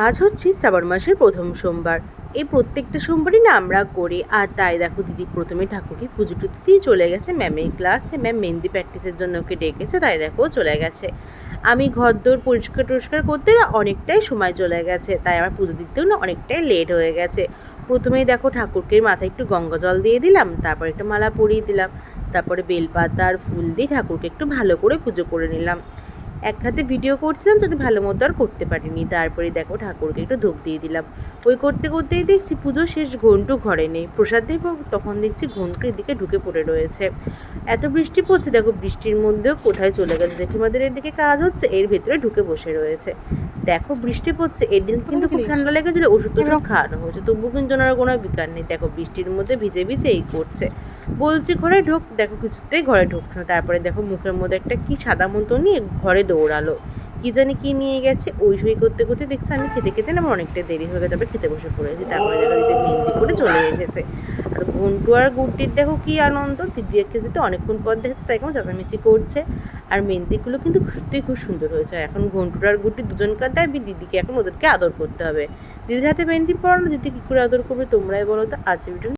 আজ হচ্ছে শ্রাবণ মাসের প্রথম সোমবার। এই প্রত্যেকটা সোমবারই না আমরা করি। আর তাই দেখো দিদি প্রথমে ঠাকুরকে পুজো টুজো দিয়ে চলে গেছে। ম্যামের ক্লাসে, ম্যাম মেহেন্দি প্র্যাকটিসের জন্য ওকে ডেকেছে, তাই দেখো চলে গেছে। আমি ঘর দৌড় পরিষ্কার টরিষ্কার করতে না অনেকটাই সময় চলে গেছে। তাই আমার পুজো দিতেও না অনেকটাই লেট হয়ে গেছে। প্রথমেই দেখো ঠাকুরকে মাথায় একটু গঙ্গা জল দিয়ে দিলাম, তারপর একটা মালা পরিয়ে দিলাম, তারপরে বেলপাতা আর ফুল দিয়ে ঠাকুরকে একটু ভালো করে পুজো করে নিলাম। এক হাতে ভিডিও করছিলাম তাতে ভালো মতো আর করতে পারিনি। তারপরে দেখো ঠাকুরকে একটু ধূপ দিয়ে দিলাম। ওই করতে করতেই দেখছি পুজো শেষ ঘন্টু ঘরে নেই। প্রসাদ দেব তখন দেখছি ঘন্টু এদিকে ঢুকে পড়ে রয়েছে। এত বৃষ্টি পড়ছে দেখো বৃষ্টির মধ্যেও কোথায় চলে গেছে জেঠিমাদের এদিকে কাজ হচ্ছে এর ভেতরে ঢুকে বসে রয়েছে। দেখো বৃষ্টি পড়ছে এদিন কিন্তু খুব ঠান্ডা লেগেছিল ওষুধ টষুধ খাওয়ানো হয়েছে। তবু কিন্তু ওনার কোনো বিকার নেই। দেখো বৃষ্টির মধ্যে ভিজে ভিজে এই করছে। বলছি ঘরে ঢোক, দেখো কিছুতেই ঘরে ঢুকছে না। তারপরে দেখো মুখের মধ্যে একটা কি সাদা মতো নিয়ে ঘরে দৌড়ালো। কি জানি কি নিয়ে গেছে, ওই সই করতে করতে দেখছি আমি খেতে খেতে না অনেকটা দেরি হয়ে গেছে, তারপরে খেতে বসে পড়েছি তারপরে দেখো দিদি মেহেন্দি করে চলে এসেছে। আর ঘন্টু আর গুড্ডির দেখো কি আনন্দ, দিদি একে যেতে অনেকক্ষণ পর দেখেছে, তাই কেমন চেঁচামেচি করছে। আর মেহেন্দিগুলো কিন্তু সত্যি খুব সুন্দর হয়েছে। এখন ঘন্টুর আর গুড্ডি দুজনকার দাবি দিদিকে এখন ওদেরকে আদর করতে হবে। দিদির হাতে মেহেন্দি পড়ানো দিদি কী করে আদর করবে তোমরাই বলো তো। আজ ভিডিও